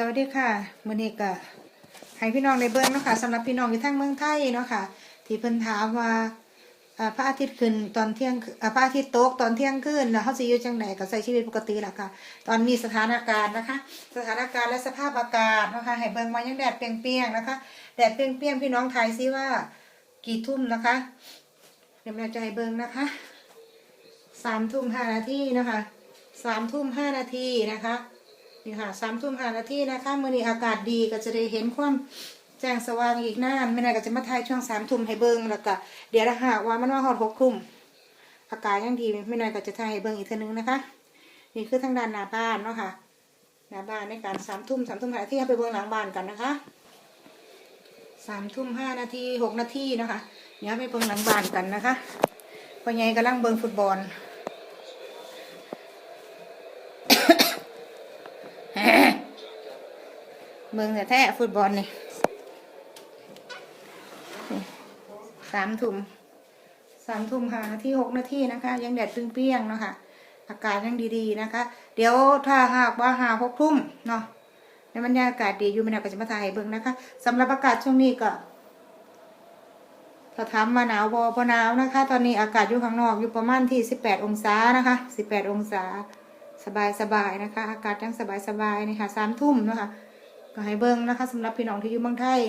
สวัสดีค่ะมือนี้ก็ให้พี่น้องได้เบิ่งเนาะค่ะสำหรับพี่น้องอยู่ทางเมืองไทยเนาะค่ะ ที่เพิ่นถามว่าพระอาทิตย์ขึ้นตอนเที่ยงพระอาทิตย์ตกตอนเที่ยงคืนแล้วเฮาสิอยู่จังไดก็ใช้ชีวิตปกติล่ะค่ะ ตอนนี้สถานการณ์นะคะ สถานการณ์และสภาพอากาศนะคะให้เบิ่งว่ายังแดดเปรียงๆนะคะ แดดเปรียงๆพี่น้องทายซิว่า กี่ทุ่มนะคะเดี๋ยวแม่จะให้เบิ่งนะคะสามทุ่มห้านาทีนะคะสามทุ่มห้านาทีนะคะ นี่ค่ะสามทุ่มห้านาทีนะคะเมื่อนี้อากาศดีก็จะได้เห็นความแจ้งสว่างอีกนานไม่นานก็จะมาถ่ายช่วงสามทุ่มให้เบิ้งแล้วก็เดี๋ยวถ้าหากว่ามันว่าหอดหกทุ่มอากาศยังดีไม่นานก็จะถ่ายให้เบิ้งอีกเทีนึงนะคะ นี่คือทางด้านหน้าบ้านเนาะค่ะหน้าบ้านในการสามทุ่มสามทุ่มหานาทีให้ไปเบิ้งหลังบ้านกันนะคะสามทุ่มห้านาทีหกนาทีนะคะเดี๋ยวไปเบิ้งหลังบ้านกันนะคะพ่อใหญ่กำลังเบิ้งฟุตบอล เมืองแท้ๆฟุตบอลนี่สามทุ่มสามทุ่มหานาทีหกนาทีนะคะ ยังแดดเปรี้ยงๆเนาะค่ะอากาศยังดีๆนะคะ เดี๋ยวถ้าหากว่าหาหกทุ่มเนาะในบรรยากาศดีอยู่ไม่นานก็จะมาถ่ายให้เบิ่งนะคะสำหรับอากาศช่วงนี้ก็ถ้าถามมาหนาวบอบหนาวนะคะ ตอนนี้อากาศอยู่ข้างนอกอยู่ประมาณที่สิบแปดองศานะคะสิบแปดองศาสบายๆนะคะ อากาศยังสบายๆนี่ค่ะสามทุ่มเนาะคะ ก็ให้เบิ้งนะคะสำหรับพี่น้องที่อยู่เมืองไทย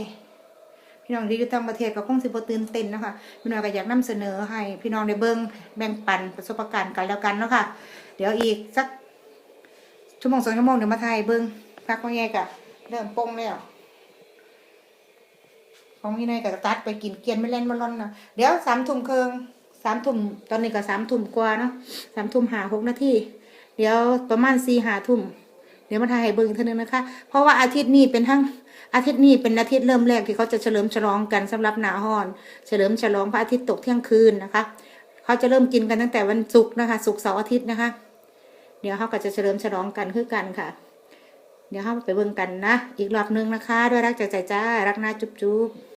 พี่น้องที่อยู่ต่างประเทศก็คงสิบตื่นเต้นนะคะพี่น้องก็อยากนำเสนอให้พี่น้องได้เบิ้งแบ่งปันประสบการณ์กันแล้วกันเนาะค่ะเดี๋ยวอีกสักชั่วโมงสองชั่วโมงเดี๋ยวมาถ่ายเบิ้งพักว่าไงกะเริ่มปงแล้วของพี่นายก็ตัดไปกินเกียนไม่เล่นมาล่อนนะเดี๋ยวสามทุ่มเคิงสามทุ่มตอนนี้ก็สามทุ่มกว่าเนาะสามทุ่มหาหกนาทีเดี๋ยวประมาณสี่หาทุ่ม เดี๋ยวมาถ่ายให้เบิ่งอีกเท่านึงนะคะ เพราะว่าอาทิตย์นี้เป็นทั้งอาทิตย์นี้เป็นอาทิตย์เริ่มแรกที่เขาจะเฉลิมฉลองกันสำหรับหนาฮอน เฉลิมฉลองพระอาทิตย์ตกเที่ยงคืนนะคะเขาจะเริ่มกินกันตั้งแต่วันศุกร์นะคะศุกร์เสาร์อาทิตย์นะคะ เดี๋ยวเขาก็จะเฉลิมฉลองกันคือกันค่ะ เดี๋ยวเขาไปเบิ่งกันนะ อีกรอบนึงนะคะ ด้วยรักจากใจจ้ารักหน้าจุ๊บจุ๊บ